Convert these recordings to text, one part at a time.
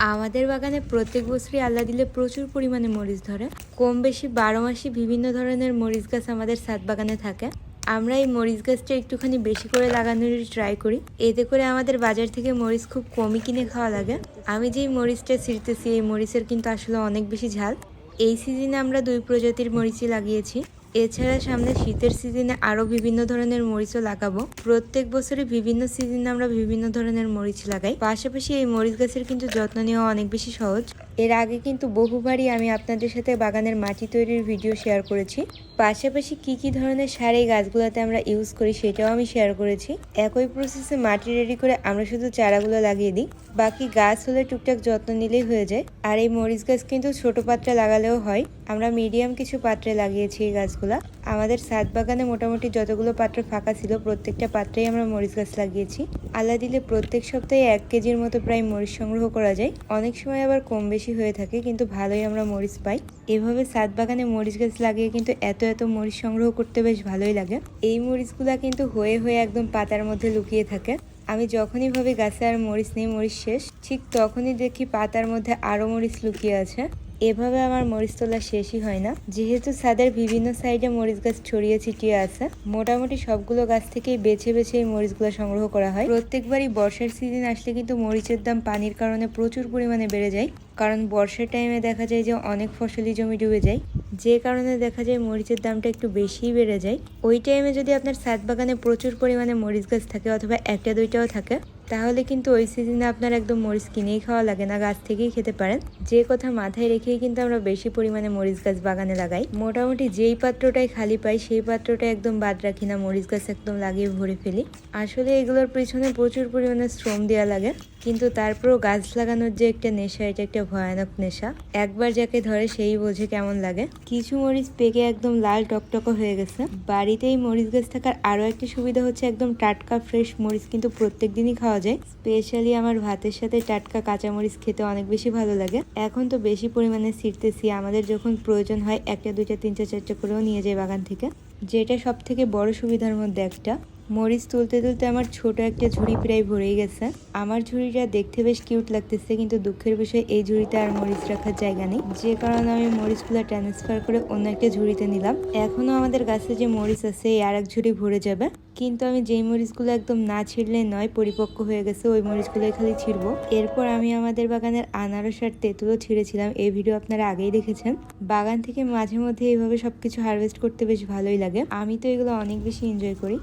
আমাদের বাগানে প্রত্যেক বছরই আল্লাহ দিলে প্রচুর পরিমাণে মরিচ ধরে। কম বেশি বারো মাসই বিভিন্ন ধরনের মরিচ গাছ আমাদের সাত বাগানে থাকে। আমরা এই মরিচ গাছটা একটুখানি বেশি করে লাগানোর ট্রাই করি। এতে করে আমাদের বাজার থেকে মরিচ খুব কমই কিনে খাওয়া লাগে। আমি যেই মরিচটা ছিঁড়তেছি, এই মরিচের কিন্তু আসলে অনেক বেশি ঝাল। এই সিজনে আমরা দুই প্রজাতির মরিচই লাগিয়েছি। এছাড়া সামনে শীতের সিজনে আরও বিভিন্ন ধরনের মরিচও লাগাবো। প্রত্যেক বছরে বিভিন্ন সিজনে আমরা বিভিন্ন ধরনের মরিচ লাগাই। পাশাপাশি এই মরিচ গাছের কিন্তু যত্ন নেওয়া অনেক বেশি সহজ। এর আগে কিন্তু বহুবারই আমি আপনাদের সাথে বাগানের মাটি তৈরির ভিডিও শেয়ার করেছি। পাশাপাশি কি কি ধরনের সার এই গাছগুলোতে আমরা ইউজ করি সেটাও আমি শেয়ার করেছি। একই প্রসেসে মাটি রেডি করে আমরা শুধু চারাগুলো লাগিয়ে দিই। বাকি গাছ হলে টুকটাক যত্ন নিলেই হয়ে যায়। আর এই মরিচ গাছ কিন্তু ছোট পাত্রে লাগালেও হয়। আমরা মিডিয়াম কিছু পাত্রে লাগিয়েছি এই গাছগুলা। আমাদের সাত বাগানে মোটামুটি যতগুলো পাত্র ফাঁকা ছিল, প্রত্যেকটা পাত্রেই আমরা মরিচ গাছ লাগিয়েছি। আল্লাহ দিলে প্রত্যেক সপ্তাহে এক কেজির মতো প্রায় মরিচ সংগ্রহ করা যায়। অনেক সময় আবার কম বেশি হয়ে থাকে, কিন্তু ভালোই আমরা মরিচ পাই। এভাবে সাত বাগানে মরিচ গাছ লাগিয়ে কিন্তু এত এত মরিচ সংগ্রহ করতে বেশ ভালোই লাগে। এই মরিচগুলা কিন্তু হয়ে হয়ে একদম পাতার মধ্যে লুকিয়ে থাকে। আমি যখনই ভাবি গাছে আর মরিচ নেই, মরিচ শেষ, ঠিক তখনই দেখি পাতার মধ্যে আরও মরিচ লুকিয়ে আছে। এভাবে আমার মরিচ তোলা শেষই হয় না। যেহেতু ছাদের বিভিন্ন সাইডে মরিচ গাছ ছড়িয়ে ছিটিয়ে আছে, মোটামুটি সবগুলো গাছ থেকেই বেছে বেছে এই মরিচগুলো সংগ্রহ করা হয়। প্রত্যেকবারই বর্ষার সিজন আসলে কিন্তু মরিচের দাম পানির কারণে প্রচুর পরিমাণে বেড়ে যায়। কারণ বর্ষার টাইমে দেখা যায় যে অনেক ফসলি জমি ডুবে যায়। যে কারণে দেখা যায় মরিচের দামটা একটু বেশিই বেড়ে যায়। ওই টাইমে যদি আপনার ছাদ বাগানে প্রচুর পরিমাণে মরিচ গাছ থাকে অথবা একটা দুইটাও থাকে তাহলে কিন্তু ওই সিজনে আপনার একদম মরিচ কিনেই খাওয়া লাগে না, গাছ থেকেই খেতে পারেন। যে কথা মাথায় রেখেই কিন্তু আমরা বেশি পরিমাণে মরিচ গাছ বাগানে লাগাই। মোটামুটি যেই পাত্রটাই খালি পাই, সেই পাত্রটা একদম বাদ রাখি না, মরিচ গাছ একদম লাগিয়ে ভরে ফেলি। আসলে এগুলোর পিছনে প্রচুর পরিমাণে শ্রম দেওয়া লাগে, কিন্তু তারপরও গাছ লাগানোর যে একটা নেশা, এটা একটা ভয়ানক নেশা। একবার যাকে ধরে সেই বোঝে কেমন লাগে। কিছু মরিচ পেকে একদম লাল টকটকে হয়ে গেছে। বাড়িতেই মরিচ গাছ থাকার আরও একটা সুবিধা হচ্ছে একদম টাটকা ফ্রেশ মরিচ কিন্তু প্রত্যেক দিনই খাওয়া যায়। স্পেশালি আমার ভাতের সাথে টাটকা কাঁচামরিচ খেতে অনেক বেশি ভালো লাগে। এখন তো বেশি পরিমাণে ছিটতেছি। আমাদের যখন প্রয়োজন হয় একটা, দুইটা, তিনটা, চারটা করেও নিয়ে যাই বাগান থেকে। যেটা সব থেকে বড় সুবিধার মধ্যে একটা। মরিচ তুলতে তুলতে আমার ছোট একটা ঝুড়ি প্রায় ভরেই গেছে। আমার ঝুড়িটা দেখতে বেশ কিউট লাগতেছে, কিন্তু দুঃখের বিষয়, এই ঝুড়িতে আর মরিচ রাখার জায়গা নেই। যে কারণে আমি মরিচগুলো ট্রান্সফার করে অন্য একটা ঝুড়িতে নিলাম। এখনও আমাদের গাছে যে মরিচ আছে, এই আর এক ঝুড়ি ভরে যাবে। কিন্তু আমি যেই মরিচগুলো একদম না ছিঁড়লে নয়, পরিপক্ক হয়ে গেছে, ওই মরিচগুলোই খালি ছিঁড়বো। এরপর আমি আমাদের বাগানের আনারস আর তেঁতুলও ছিঁড়েছিলাম। এই ভিডিও আপনারা আগেই দেখেছেন। বাগান থেকে মাঝে মধ্যে এইভাবে সবকিছু হারভেস্ট করতে বেশ ভালোই লাগে। আমি তো এগুলো অনেক বেশি এনজয় করি।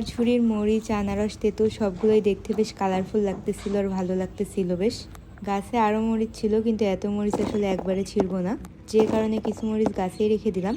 আমার ঝুড়ির মরিচ, আনারস, তেঁতুল সবগুলোই দেখতে বেশ কালারফুল লাগতেছিল আর ভালো লাগতেছিল বেশ। গাছে আরও মরিচ ছিল, কিন্তু এত মরিচ আসলে একবারে ছিঁড়বো না। যে কারণে কিছু মরিচ গাছেই রেখে দিলাম।